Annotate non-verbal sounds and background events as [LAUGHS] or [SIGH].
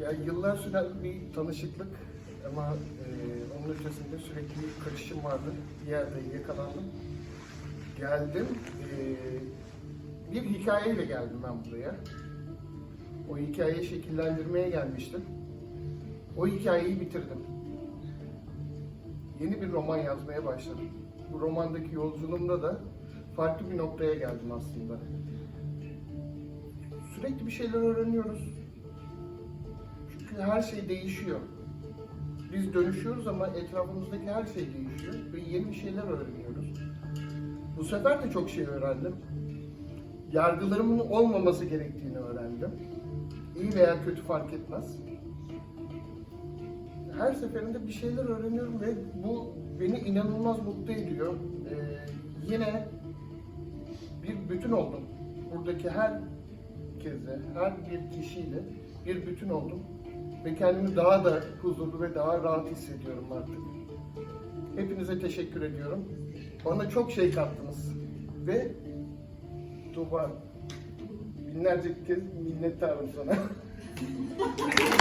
Ya yıllar süren bir tanışıklık ama e, onun ötesinde sürekli bir kaçışım vardı. Bir yerde yakalandım. Geldim. e, bir hikayeyle geldim ben buraya. O hikayeyi şekillendirmeye gelmiştim. O hikayeyi bitirdim. Yeni bir roman yazmaya başladım. Bu romandaki yolculuğumda da farklı bir noktaya geldim aslında. Sürekli bir şeyler öğreniyoruz. Her şey değişiyor. Biz dönüşüyoruz ama etrafımızdaki her şey değişiyor ve yeni şeyler öğreniyoruz. Bu sefer de çok şey öğrendim. Yargılarımın olmaması gerektiğini öğrendim. İyi veya kötü fark etmez. Her seferinde bir şeyler öğreniyorum ve bu beni inanılmaz mutlu ediyor. Ee, yine bir bütün oldum. Buradaki her herkesle, her bir kişiyle bir bütün oldum. Ve kendimi daha da huzurlu ve daha rahat hissediyorum artık. Hepinize teşekkür ediyorum. Bana çok şey kattınız. Ve Tuğba, binlerce kez minnettarım sana. [LAUGHS]